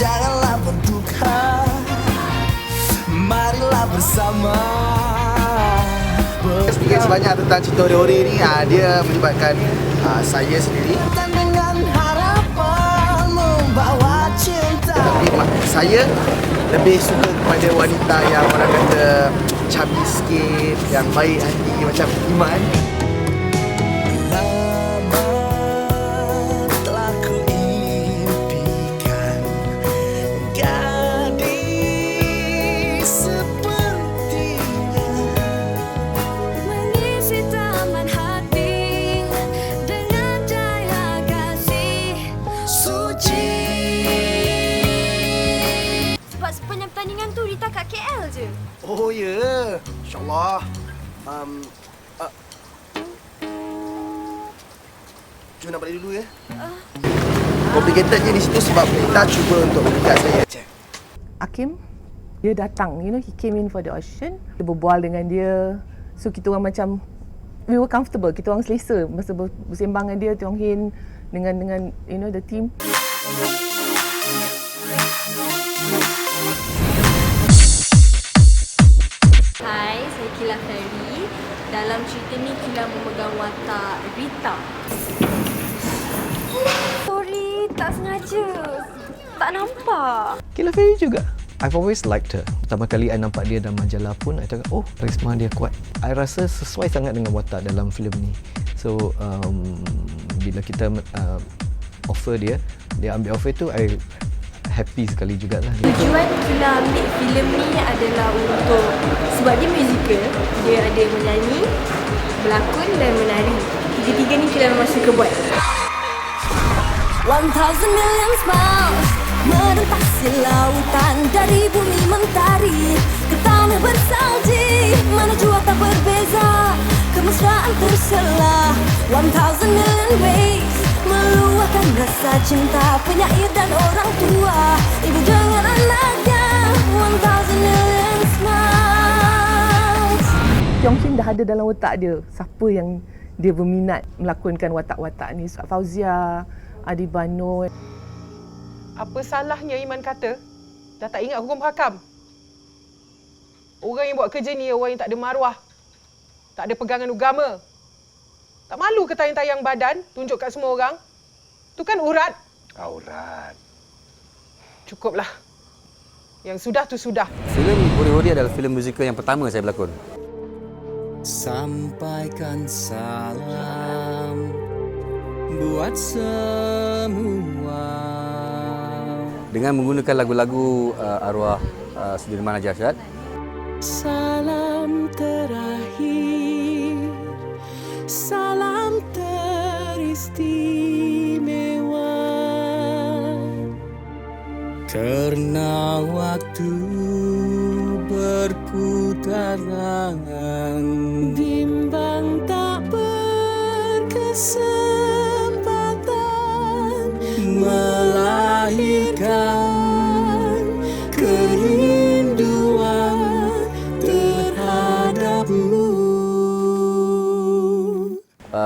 Janganlah berduka Marilah bersama. Sedikit sebanyak tentang cerita Ori-Ori ni. Ah, Dia melibatkan ah, saya sendiri. Dan dengan harapan Membawa cinta. Tapi mak- saya lebih suka kepada wanita yang orang kata chubby sikit Yang baik hati macam Iman Sebab sepanjang pertandingan tu Rita kat KL je. Oh ya. Yeah. InsyaAllah. Um, uh, Jom nak balik dulu ya. Complicatednya di situ sebab kita cuba untuk mendekat saya. Hakim dia datang you know he came in for the audition. Dia berbual dengan dia. So kita orang macam we were comfortable. Kita orang selesa masa ber- bersembang dengan dia Tiong Hin dengan dengan you know the team Hai, saya Kila Ferry. Dalam cerita ni Kila memegang watak Rita. Sorry, tak sengaja. Tak nampak. Kila Ferry juga. I've always liked her. Pertama kali I nampak dia dalam majalah pun, I cakap, oh, karisma dia kuat. I rasa sesuai sangat dengan watak dalam filem ni. So, um, bila kita uh, offer dia, dia ambil offer tu, I happy sekali jugalah. Tujuan Kila ambil filem ni adalah untuk sebab dia musical, dia ada menyanyi, berlakon dan menari. Tiga-tiga ni Kila memang suka buat. One thousand million smiles Merentasi lautan Dari bumi mentari Ke tanah bersalji Mana jua tak berbeza Kemesraan tersela One thousand million ways Meluahkan rasa cinta Penyair dan orang tua Ibu dengan anaknya One thousand million smiles Tiong Hin dah ada dalam otak dia siapa yang dia berminat melakonkan watak-watak ni Fauzia Adi Bano Apa salahnya Iman kata dah tak ingat hukum hakam? Orang yang buat kerja ni orang yang tak ada maruah. Tak ada pegangan agama. Tak malu ke tayang-tayang badan tunjuk kat semua orang? Tu kan urat. Aurat Cukuplah. Yang sudah tu sudah. Filem Hori-Hori adalah filem musikal yang pertama saya berlakon. Sampaikan salam Buat semua Dengan menggunakan lagu-lagu uh, arwah uh, Sudirman Haji. Salam terakhir teristimewa Karena waktu berputaran Bimbang tak berkesempatan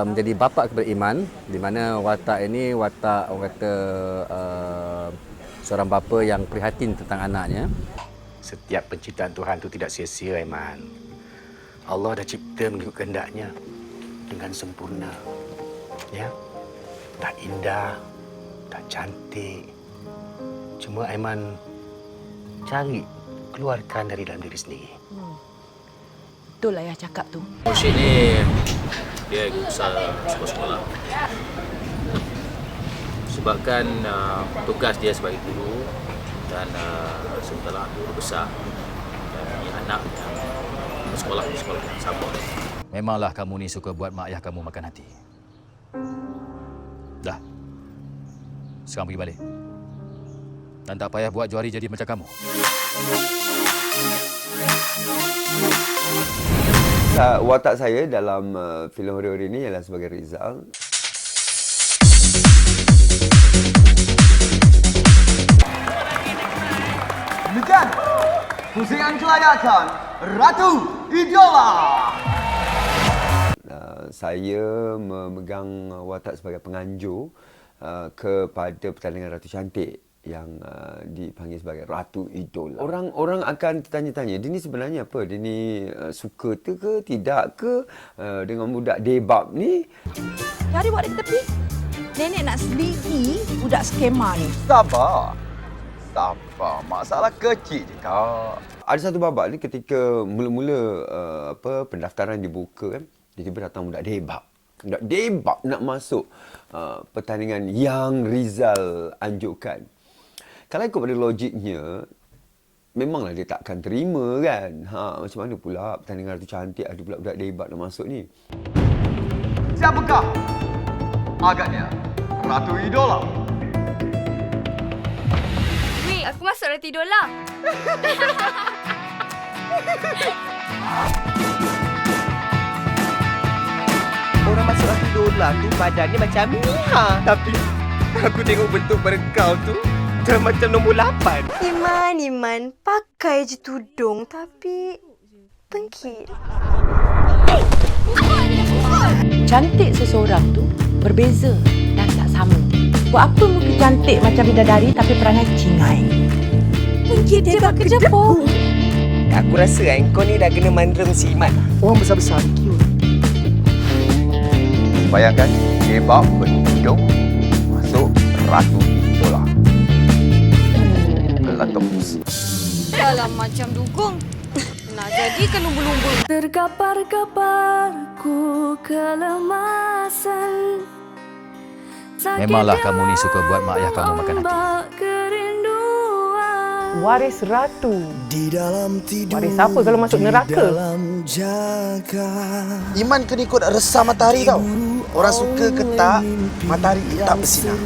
Uh, menjadi bapa kepada Iman di mana watak ini watak orang kata uh, seorang bapa yang prihatin tentang anaknya. Setiap penciptaan Tuhan itu tidak sia-sia, Aiman. Allah dah cipta mengikut kehendaknya dengan sempurna. Ya. Tak indah, tak cantik. Cuma Aiman cari keluarkan dari dalam diri sendiri. Betul lah ayah cakap tu Mursyid ni dia besar sebuah sekolah. Sebabkan uh, tugas dia sebagai guru dan uh, sementara guru besar dan anak yang bersekolah di sekolah yang sama. Memanglah kamu ni suka buat mak ayah kamu makan hati. Dah. Sekarang pergi balik. Dan tak payah buat juari jadi macam kamu. Uh, watak saya dalam uh, filem Hori-Hori ini ialah sebagai Rizal. Demikian pusingan kelayakan Ratu Idola Uh, saya memegang watak sebagai penganjur uh, kepada pertandingan Ratu Cantik yang uh, dipanggil sebagai Ratu Idola. Orang-orang akan tanya-tanya, dia ni sebenarnya apa? Dia ni uh, suka tu ke, tidak ke uh, dengan budak debab ni? Cari buat dekat tepi. Nenek nak selidiki budak skema ni. Sabar. Sabar. Masalah kecil je, Kak. Ada satu babak ni ketika mula-mula uh, apa pendaftaran dibuka kan, tiba-tiba datang budak debab. Budak debab nak masuk uh, pertandingan yang Rizal anjurkan. Kalau ikut pada logiknya, memanglah dia takkan terima kan. Ha, macam mana pula pertandingan tu cantik ada pula budak debab nak masuk ni. Siapakah? Agaknya Ratu Idola. Weh, aku masuk tidur lah. Orang masuk Ratu Idola tu badannya macam Mia. Tapi aku tengok bentuk pada kau tu dah macam nombor 8. Iman, Iman, pakai je tudung tapi tengkit. Cantik seseorang tu berbeza dan tak sama. Buat apa muka cantik macam bidadari tapi perangai cingai? Mungkin dia bak kejepur. Aku rasa kan kau ni dah kena mandrem si Iman. Orang besar-besar ni cute. Bayangkan debab bertudung masuk Ratu Dalam macam dukung. Nak jadi ke lumbu-lumbu? Terkapar-kapar ku kelemasan. Memanglah kamu ni suka buat mak ayah kamu makan hati. Waris ratu. Di dalam tidur. Waris apa kalau masuk neraka? Dalam jaga. Iman kena ikut resah matahari tau. Orang suka ke tak, matahari tak bersinar.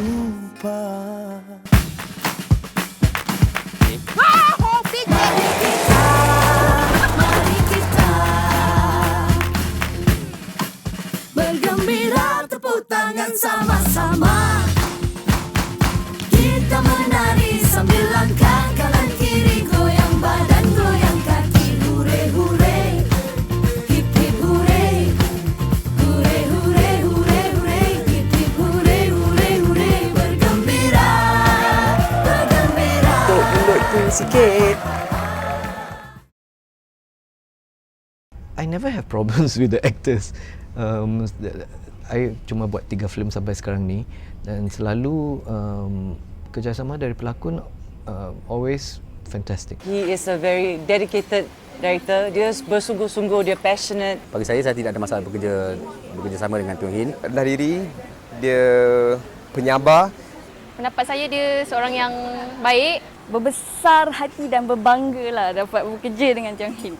Sama-sama. Kita menari sambil langkah kanan kiri Goyang badan, goyang kaki Hure, hure Hip, hip, hure Hure, hure, hure, hure Hip, hip, hure, hure, hure Bergembira Bergembira. Duk mulut tu sikit. I never have problems with the actors. Um, I cuma buat tiga filem sampai sekarang ni dan selalu um, kerjasama dari pelakon uh, always fantastic. He is a very dedicated director. Dia bersungguh-sungguh, dia passionate. Bagi saya, saya tidak ada masalah bekerja bekerja sama dengan Tuan Hin. Rendah diri, dia penyabar. Pendapat saya dia seorang yang baik, berbesar hati dan berbangga lah dapat bekerja dengan Jiang Hin.